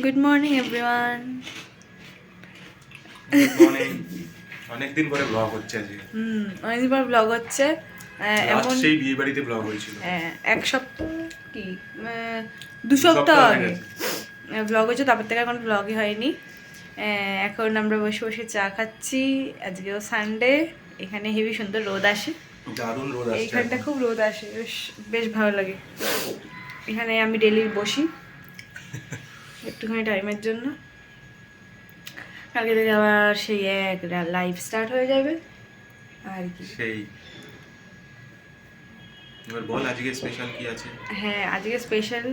Good morning everyone অনেক অনেকদিন পরে ব্লগ হচ্ছে আজকে। হুম অনেকদিন পর ব্লগ হচ্ছে। এমন সেই বিয়ে বাড়িতে ব্লগ হয়েছিল। হ্যাঁ, এক সপ্তাহ কি? দু সপ্তাহ আগে। ব্লগ হচ্ছে তারপর থেকে এখন ব্লগই হয়নি। এখন আমরা বসে বসে চা খাচ্ছি। আজকেও সানডে এখানে হেভি সুন্দর রোদ আসে। দারুণ রোদ এইখানটা খুব রোদ আসে বেশ বেশ ভালো লাগে। এখানে আমি ডেলি বসি। একটুখানি টাইমের জন্য। কালকে থেকে আবার সেই এক লাইফ স্টার্ট হয়ে যাবে। আর কি। সেই। এবার বল আজকে স্পেশাল কি আছে? হ্যাঁ আজকে স্পেশাল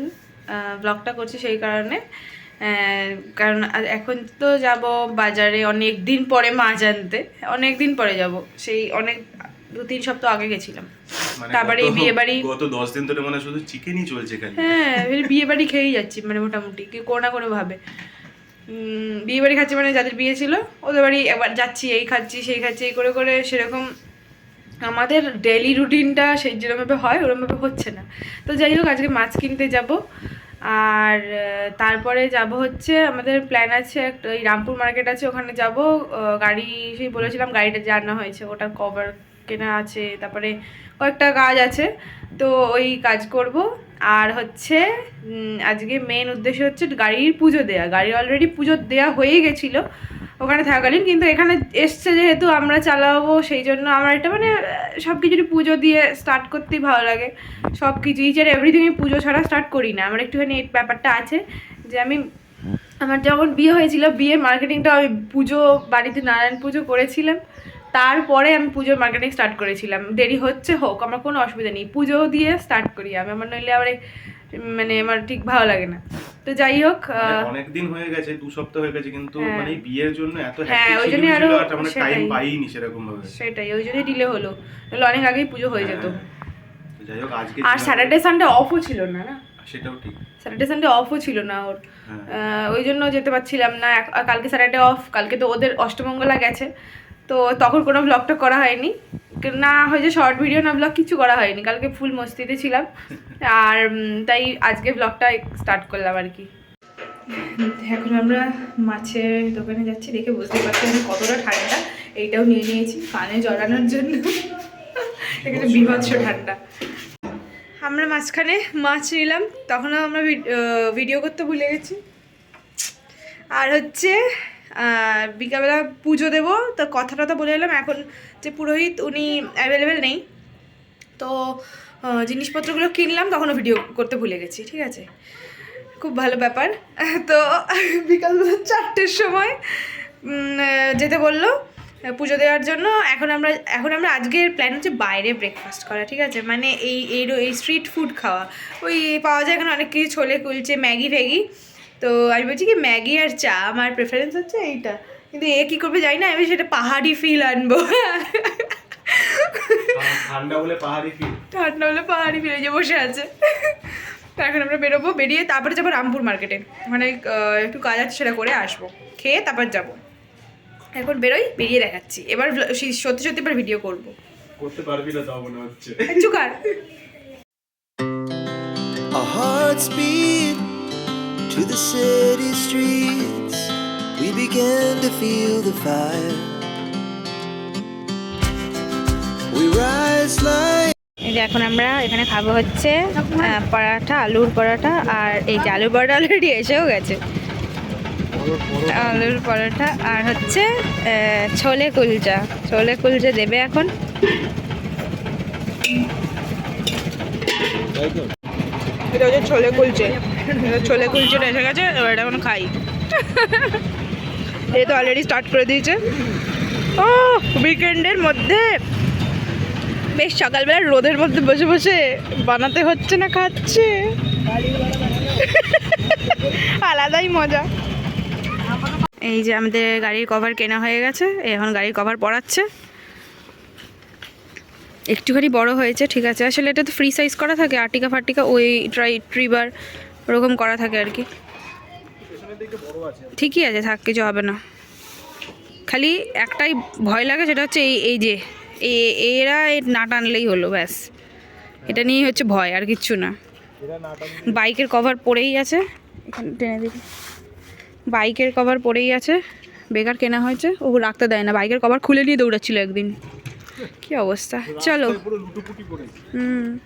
ব্লগটা করছি সেই কারণে। কারণ এখন তো যাব বাজারে অনেক দিন পরে মাছ আনতে অনেক দিন পরে যাব। সেই অনেক দু তিন সপ্তাহ আগে গেছিলাম। মানে তারপরে এই বিয়ে বাড়ি গত দশ দিন ধরে মানে শুধু চিকেনই চলছে খালি। হ্যাঁ বিয়ে বাড়ি খেয়েই যাচ্ছি মানে মোটামুটি কি কোনো না কোনো ভাবে। বিয়ে বাড়ি খাচ্ছি মানে যাদের বিয়ে ছিল ওদের বাড়ি একবার যাচ্ছি এই খাচ্ছি সেই খাচ্ছি এই করে করে সেরকম আমাদের ডেলি রুটিনটা সেই যেরকমভাবে হয় ওরকমভাবে হচ্ছে না। তো যাই হোক আজকে মাছ কিনতে যাব। আর তারপরে যাব হচ্ছে আমাদের প্ল্যান আছে একটা ওই রামপুর মার্কেট আছে ওখানে যাব। গাড়ি সেই বলেছিলাম গাড়িটা জানা হয়েছে ওটার কভার কেনা আছে, তারপরে কয়েকটা কাজ আছে। তো ওই কাজ করব। আর হচ্ছে আজকে মেন উদ্দেশ্য হচ্ছে গাড়ির পুজো দেয়া। গাড়ি অলরেডি পুজো দেয়া হয়ে গেছিল, ওখানে থাকাকালীন কিন্তু এখানে এসছে যেহেতু আমরা চালাবো, সেই জন্য আমার একটা মানে সব কিছুরই পুজো দিয়ে স্টার্ট করতেই ভালো লাগে। সব কিছু ইচ আর এভরিথিংই পুজো ছাড়া স্টার্ট করি না। আমার একটুখানি এই ব্যাপারটা আছে যে আমি, আমার যখন বিয়ে হয়েছিল, বিয়ের মার্কেটিংটা আমি পুজো, বাড়িতে নারায়ণ পুজো করেছিলাম। তারপরে আমি পুজোর মার্কেটিং স্টার্ট করেছিলাম। দেরি হচ্ছে হোক আমার কোনো অসুবিধা নেই। পুজো দিয়ে স্টার্ট করি আমি। আমার নইলে আবার মানে আমার ঠিক ভালো লাগে না। তো যাই হোক আহ, অনেক দিন হয়ে গেছে দু সপ্তাহ হয়ে গেছে কিন্তু হ্যাঁ। মানে বিয়ের জন্য এত হ্যাঁ, ওই ছিল, আরও টাইম। পাইনি সেরকম ভাবে সেটাই। ওই জন্যই ডিলে হলো। নাহলে অনেক আগেই পুজো হয়ে যেত। হ্যাঁ। যাই হোক আজকে আর স্যাটারডে সানডে অফও ছিল না না? সেটাও ঠিক। স্যাটারডে সানডে অফও ছিল না ওর। হ্যাঁ। ওই জন্য যেতে পারছিলাম না। কালকে স্যাটারডে অফ কালকে তো ওদের অষ্টমঙ্গলা গেছে। তো তখন কোনো ব্লগটা করা হয়নি। না হয়েছে শর্ট ভিডিও না ব্লগ কিছু করা হয়নি। কালকে ফুল মস্তিতে ছিলাম। আর তাই আজকে ব্লগটা স্টার্ট করলাম আর কি। এখন আমরা মাছের দোকানে যাচ্ছি, দেখে বুঝতে পারছি আমি কতটা ঠান্ডা। এইটাও নিয়ে নিয়েছি, কানে জড়ানোর জন্য। এখানে বিভৎস ঠান্ডা। আমরা মাঝখানে মাছ নিলাম, তখনও আমরা ভিড- ভিডিও করতে ভুলে গেছি। আর হচ্ছে বিকালবেলা পুজো দেবো। তো কথা টথা বলে এলাম, এখন যে পুরোহিত উনি অ্যাভেলেবেল নেই। তো জিনিসপত্রগুলো কিনলাম, তখনও ভিডিও করতে ভুলে গেছি, ঠিক আছে? খুব ভালো ব্যাপার। তো বিকালবেলা চারটের সময় যেতে বলল, পুজো দেওয়ার জন্য। এখন আমরা এখন আমরা আজকের প্ল্যান হচ্ছে বাইরে ব্রেকফাস্ট করা, ঠিক আছে? মানে এই এই এই স্ট্রিট ফুড খাওয়া। ওই পাওয়া যায় এখানে অনেক কিছু, ছোলে কুলচে, ম্যাগি ফ্যাগি। তো আমি বলছি কি ম্যাগি আর চা আমার প্রেফারেন্স হচ্ছে এইটা। কিন্তু এ কী করবে জানি না আমি সেটা পাহাড়ি ফিল আনব। ঠান্ডা বলে পাহাড়ি ফিল ঠান্ডা হলে পাহাড়ি ফিরে যে বসে আছে। তো এখন আমরা বেরোবো বেরিয়ে তারপরে যাব রামপুর মার্কেটে মানে একটু কাজ আছে সেটা করে আসব। খেয়ে তারপর যাব। এখন বেরোই বেরিয়ে দেখাচ্ছি। এবার সত্যি সত্যি এবার ভিডিও করব। করতে পারবি না তাও মনে হচ্ছে। চুকার। Beat to the city streets. We began to feel the fire. We rise like এখন আমরা এখানে খাব হচ্ছে পরাঠা আলুর পরাঠা আর এই যে আলুর পরাঠা অলরেডি এসেও গেছে আলুর পরোটা আর হচ্ছে ছোলে কুলচা ছোলে কুলচা দেবে এখন এটা হচ্ছে ছোলে কুলচে ছোলে কুলচেটা এসে গেছে, এবার এটা এখন খাই। এই তো অলরেডি স্টার্ট করে দিয়েছে। ও উইকেন্ডের মধ্যে। বেশ সকালবেলা রোদের মধ্যে বসে বসে বানাতে হচ্ছে না, খাচ্ছে। আলাদাই মজা। এই যে আমাদের গাড়ির কভার কেনা হয়ে গেছে এখন গাড়ির কভার পড়াচ্ছে একটুখানি বড় হয়েছে, ঠিক আছে। আসলে এটা তো ফ্রি সাইজ করা থাকে আর্টিকা ফার্টিকা ওই ট্রাই ট্রিবার ওরকম করা থাকে আর কি। ঠিকই আছে থাক কিছু হবে না। খালি একটাই ভয় লাগে সেটা হচ্ছে এই এই যে এ- এরা এ না টানলেই হলো ব্যাস। এটা নিয়েই হচ্ছে ভয় আর কিচ্ছু না। বাইকের কভার পড়েই আছে। এখানে টেনে দেখি বাইকের কভার পড়েই আছে। বেকার কেনা হয়েছে। ও রাখতে দেয় না। বাইকের কভার খুলে নিয়ে দৌড়াচ্ছিল একদিন। কি অবস্থা? চলো। হুম।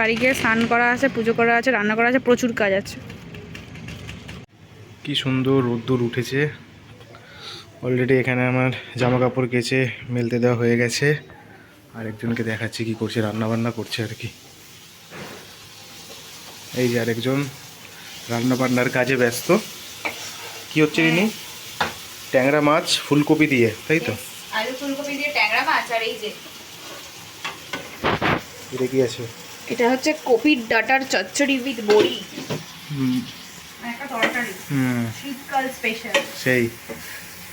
বাড়ি গিয়ে স্নান করা আছে পুজো করা আছে রান্না করা আছে প্রচুর কাজ আছে। কি সুন্দর রোদ্দুর উঠেছে। অলরেডি এখানে আমার জামা কাপড় কেচে মেলতে দেওয়া হয়ে গেছে। আর একজনকে দেখাচ্ছি কি করছে রান্না বান্না করছে আর কি। এই যে আরেকজন রান্না বান্নার কাজে ব্যস্ত। কি হচ্ছে রিনি? ট্যাংরা মাছ ফুলকপি দিয়ে তাই তো? আলু ফুলকপি দিয়ে ট্যাংরা মাছ আর এই যে। এটা কি আছে? এটা হচ্ছে কপির ডাটার চচ্চড়ি উইথ বড়ি। হুম, একটা তরকারি। শীতকাল স্পেশাল সেই।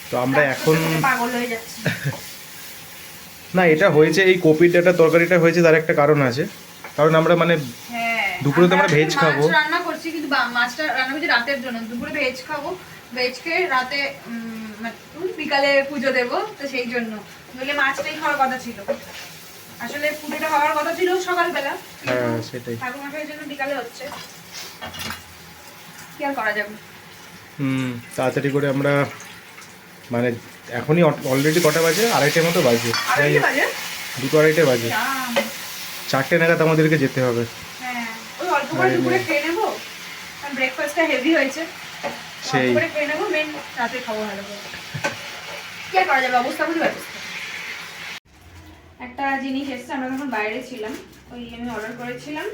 তো আমরা এখন পাগল হয়ে যাচ্ছে। না এটা হয়েছে এই কপির ডাটা তরকারিটা হয়েছে তার একটা কারণ আছে। কারণ আমরা মানে হ্যাঁ দুপুরে তো আমরা ভেজ খাব। রান্না করছি কিন্তু মাছটা রান্না করছি রাতের জন্য। দুপুরে ভেজ খাব। ভেজ খেয়ে রাতে মানে বিকালে পুজো দেবো তো সেই জন্য। নইলে মাছটাই খাওয়ার কথা ছিল। আসলে পুজোটা হওয়ার কথা ছিল সকালবেলা। হ্যাঁ সেটাই। ঠাকুর মশাইয়ের জন্য বিকালে হচ্ছে। কি আর করা যাবে? হুম তাড়াতাড়ি করে আমরা মানে এখনই অলরেডি কটা বাজে? আড়াইটের মতো বাজে। বাজে? দুটো আড়াইটে বাজে। চারটে নাগাদ আমাদেরকে যেতে হবে। হ্যাঁ সেই। করে যাবে? অবস্থা? একটা জিনিস এসছে আমরা যখন বাইরে ছিলাম ওই আমি অর্ডার করেছিলাম।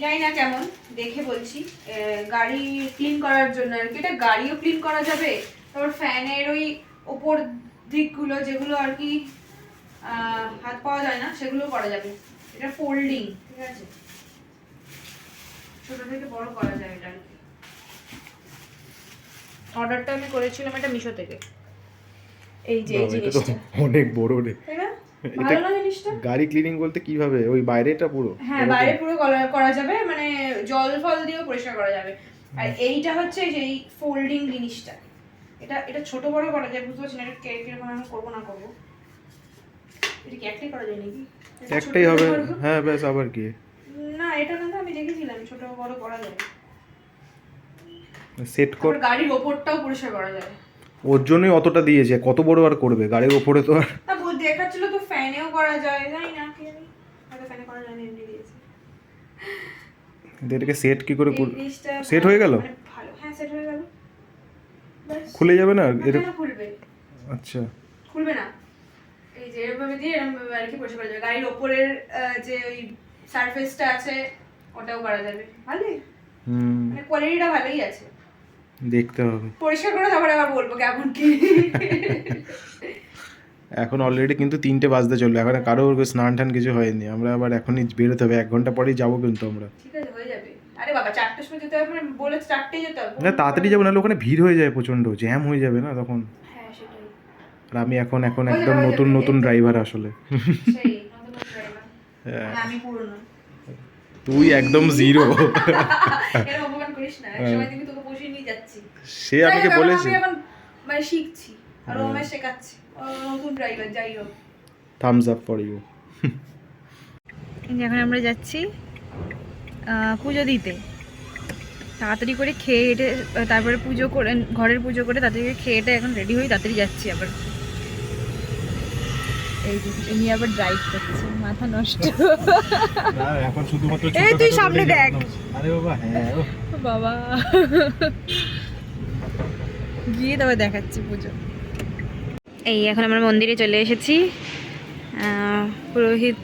জানি না কেমন দেখে বলছি। আহ, গাড়ি ক্লিন করার জন্য আর কি এটা গাড়িও ক্লিন করা যাবে? তারপর ফ্যানের ওই ওপর দিকগুলো যেগুলো আর কি আহ, হাত পাওয়া যায় না সেগুলো করা যাবে। এটা ফোল্ডিং ঠিক আছে? ছোট থেকে বড় করা যায় এটা আর কি। অর্ডারটা আমি করেছিলাম এটা মিশো থেকে। এই যে এই জিনিসটা। অনেক বড় রে। তাই না? এটা ভালো না জিনিসটা? গাড়ি ক্লিনিং বলতে কীভাবে? ওই বাইরেটা পুরো? হ্যাঁ বাইরে পুরো করা- যাবে মানে জল ফল দিয়েও পরিষ্কার করা যাবে। আর এইটা হচ্ছে এই ফোল্ডিং জিনিসটা। এটা এটা ছোট বড় করা যায় বুঝতে পারছি না এটা কীরকম আমি করব না করব? এটা কি একটাই করা যায় নাকি? একটাই হবে। হ্যাঁ ব্যাস আবার কি? না এটা না আমি দেখেছিলাম ছোট বড় করা যায়। সেট কর। গাড়ির ওপরটাও পরিষ্কার করা যায়। ওর জন্যই অতটা দিয়েছে কত বড় আর করবে? গাড়ির ওপরে তো আর দেখাচ্ছিল ফ্যানেও করা যায় জানি না কি জানি? হয়তো ফ্যানে করা যায় না এমনি দিয়েছে। এটাকে সেট কি করে সেট হয়ে গেল? মানে ভালো হ্যাঁ সেট হয়ে গেল। খুলে যাবে না? এটা খুলবে। আচ্ছা। খুলবে না। এই যে এরভাবে দিয়ে এরকম ভাবে আর কি পরিষ্কার করা যাবে। গাড়ির ওপরের যে ওই সারফেসটা আছে ওটাও করা যাবে। ভালোই। হুম। মানে কোয়ালিটিটা ভালোই আছে। দেখতে হবে। পরিষ্কার করে তারপরে আবার বলব কেমন কি। এখন অলরেডি কিন্তু তিনটে বাজতে চলল। এখন কারও স্নান টান কিছু হয়নি। আমরা আবার এখনই বেরোতে হবে। এক ঘণ্টা পরেই যাব কিন্তু আমরা। মানে না তাড়াতাড়ি যাব নাহলে ওখানে ভিড় হয়ে যায় প্রচণ্ড। জ্যাম হয়ে যাবে না তখন? হ্যাঁ আর আমি এখন এখন একদম নতুন নতুন ড্রাইভার আসলে। হ্যাঁ। মানে পুরনো। তুই একদম জিরো সে আমাকে বলেছে। মানে শিখছি। আর শেখাচ্ছে। নতুন ড্রাইভার যাই হোক। থামস আপ ফর ইউ এখন আমরা যাচ্ছি পুজো দিতে। তাড়াতাড়ি করে খেয়ে এটে তারপরে পুজো করে ঘরের পুজো করে তাড়াতাড়ি খেয়ে এটে এখন রেডি হয়ে তাড়াতাড়ি যাচ্ছি আবার। এই যে এমনি আবার ড্রাইভ করছে মাথা নষ্ট। এখন শুধুমাত্র এই তুই সামনে দেখ আরে বাবা হ্যাঁ বাবা। গিয়ে তবে দেখাচ্ছি পুজো। এই এখন আমরা মন্দিরে চলে এসেছি। পুরোহিত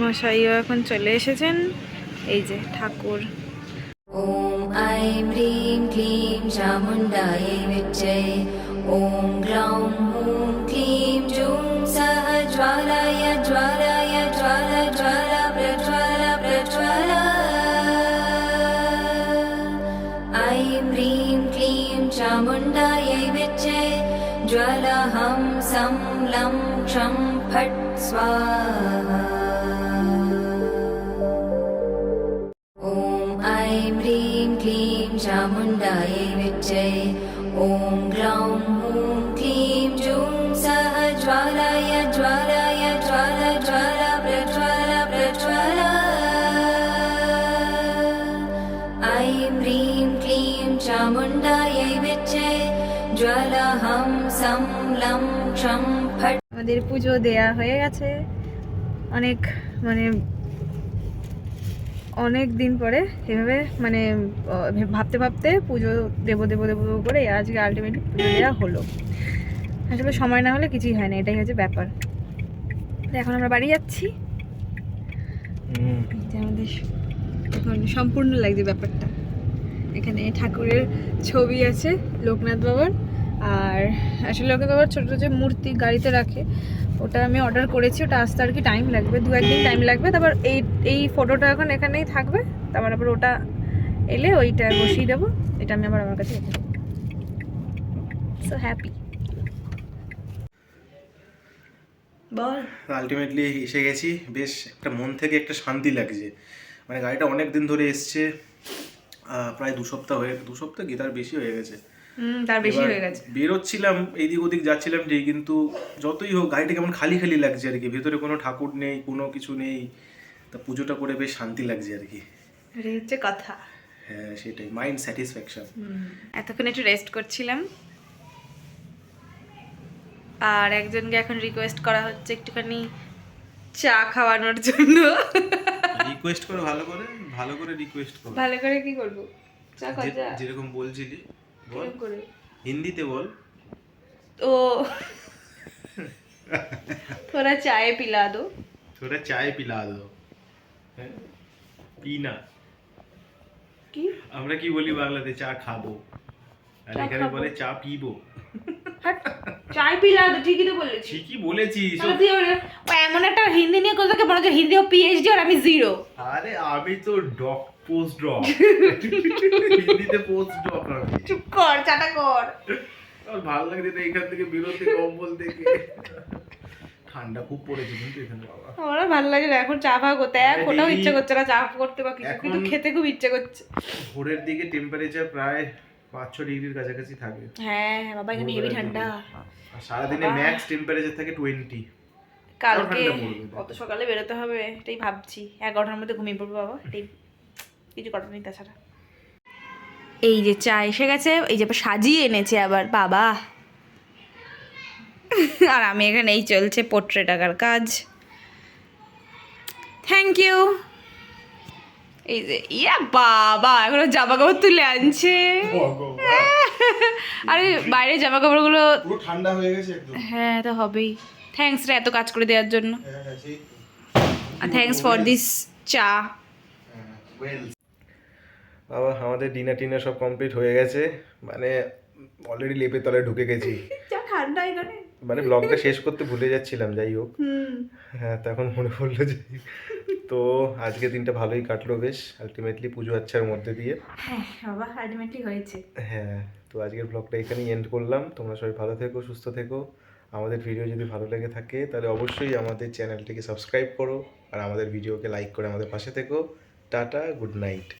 মশাইও এখন চলে এসেছেন। এই যে ঠাকুর। ওম আইম হ্রিম ক্লিম চামুণ্ডায় বিচ্চয় ওম গ্রাম হুম लं क्षं फट् स्वाहा। ॐ ऐं ह्रीं क्लीं चामुण्डायै विच्चै ॐ ग्लौं हूं क्लीं जूं सः ज्वालाय ज्वालाय ज्वाला ज्वाला प्रज्वाला प्रज्वाला। ऐं ह्रीं क्लीं चामुण्डायै विच्चे ज्वलहं सं लं क्षं আমাদের পুজো দেয়া হয়ে গেছে। অনেক মানে অনেক দিন পরে এভাবে মানে ভাবতে ভাবতে পুজো দেবো দেবো দেবো দেবো করে আজকে আলটিমেটলি পুজো দেওয়া হলো। আসলে সময় না হলে কিছুই হয় না এটাই হচ্ছে ব্যাপার। তো এখন আমরা বাড়ি যাচ্ছি। আমাদের এখন সম্পূর্ণ লাগছে ব্যাপারটা। এখানে ঠাকুরের ছবি আছে লোকনাথ বাবার আর আসলে লোকনাথ বাবার ছোটো যে মূর্তি গাড়িতে রাখে ওটা আমি অর্ডার করেছি ওটা আসতে আর কি টাইম লাগবে দু একদিন টাইম লাগবে তারপর এই এই ফটোটা এখন এখানেই থাকবে তারপর আবার ওটা এলে ওইটা বসিয়ে দেবো এটা আমি আবার আমার কাছে রেখে দেবো। সো হ্যাপি বল। আলটিমেটলি এসে গেছি বেশ একটা মন থেকে একটা শান্তি লাগছে। মানে গাড়িটা অনেক দিন ধরে এসছে প্রায় দু সপ্তাহ হয়ে দু সপ্তাহ কি তার বেশি হয়ে গেছে। তার বেশি হয়ে গেছে। বেরোচ্ছিলাম এইদিক ওদিক যাচ্ছিলাম ঠিক কিন্তু যতই হোক গাড়িটা কেমন খালি খালি লাগছে আর কি। ভেতরে কোনো ঠাকুর নেই কোনো কিছু নেই। তা পুজোটা করে বেশ শান্তি লাগছে আর কি। হচ্ছে কথা। হ্যাঁ সেটাই। মাইন্ড স্যাটিসফ্যাকশন এতক্ষণ একটু রেস্ট করছিলাম। আর একজনকে এখন রিকোয়েস্ট করা হচ্ছে একটুখানি চা খাওয়ানোর জন্য। রিকোয়েস্ট করো ভালো করে ভালো করে রিকোয়েস্ট করো। ভালো করে কি করব? চা যেরকম বলছিলি। করে হিন্দিতে বল ও थोड़ा चाय पिला दो थोड़ा चाय पिला दो হ্যাঁ? পি না কি আমরা কি বলি বাংলাতে চা খাবো আর চা এখানে খাবো। বলে চা পিবো হাট, চায় পিলা দো ঠিকই তো বলেছি ঠিকই বলেছি তাহলে তুই ওর- ও এমন একটা হিন্দি নিয়ে কোথাকে মনে হচ্ছে হিন্দি ও পিএইচডি আর আমি জিরো আরে আমি তো ডক পোস্ট হিন্দিতে পোস্ট আমি চুপ কর চাটা কর। ভালো লাগছে না এখান থেকে বেরোতে কম্বল থেকে ঠান্ডা খুব পড়েছে কিন্তু এখানে বাবা। আমার ভালো লাগে না এখন চা ফা করতে। এক ইচ্ছে করছে না চা করতে বা কিছু। কিন্তু খেতে খুব ইচ্ছে করছে। ভোরের দিকে টেম্পারেচার প্রায় পাঁচ ছ ডিগ্রির কাছাকাছি থাকে। হ্যাঁ হ্যাঁ, বাবা এখানে হেভি ঠান্ডা। আর সারাদিনে ম্যাক্স টেম্পারেচার থাকে টোয়েন্টি কালকে কত সকালে বেরোতে হবে এটাই ভাবছি। এগারোটার মধ্যে ঘুমিয়ে পড়ব বাবা এটাই কিছু করার নেই তাছাড়া। এই যে চা এসে গেছে এই যে সাজিয়ে এনেছে আবার বাবা। আর আমি এখানে এই চলছে পোট্রে টাকার কাজ। থ্যাংক ইউ এই যে ইয়া বাবা এখনও জামা কাপড় তুলে আনছে। আরে বাইরে জামা কাপড়গুলো পুরো ঠান্ডা হয়ে গেছে হ্যাঁ তো হবেই। থ্যাঙ্কস রে এত কাজ করে দেওয়ার জন্য। হ্যাঁ, থ্যাঙ্কস ফর দিস চা। বাবা আমাদের ডিনার টিনার সব কমপ্লিট হয়ে গেছে। মানে অলরেডি লেপের তলায় ঢুকে গেছি। চা ঠান্ডা এখানে। মানে ব্লগটা শেষ করতে ভুলে যাচ্ছিলাম যাই হোক। হ্যাঁ তখন মনে পড়ল যে তো আজকে দিনটা ভালোই কাটলো বেশ আলটিমেটলি পুজো আচ্ছার মধ্যে দিয়ে। হ্যাঁ বাবা আলটিমেটলি হয়েছে। হ্যাঁ তো আজকের ব্লগটা এখানেই এন্ড করলাম। তোমরা সবাই ভালো থেকো সুস্থ থেকো। আমাদের ভিডিও যদি ভালো লেগে থাকে তাহলে অবশ্যই আমাদের চ্যানেলটিকে সাবস্ক্রাইব করো। আর আমাদের ভিডিওকে লাইক করে আমাদের পাশে থেকো। Tata good night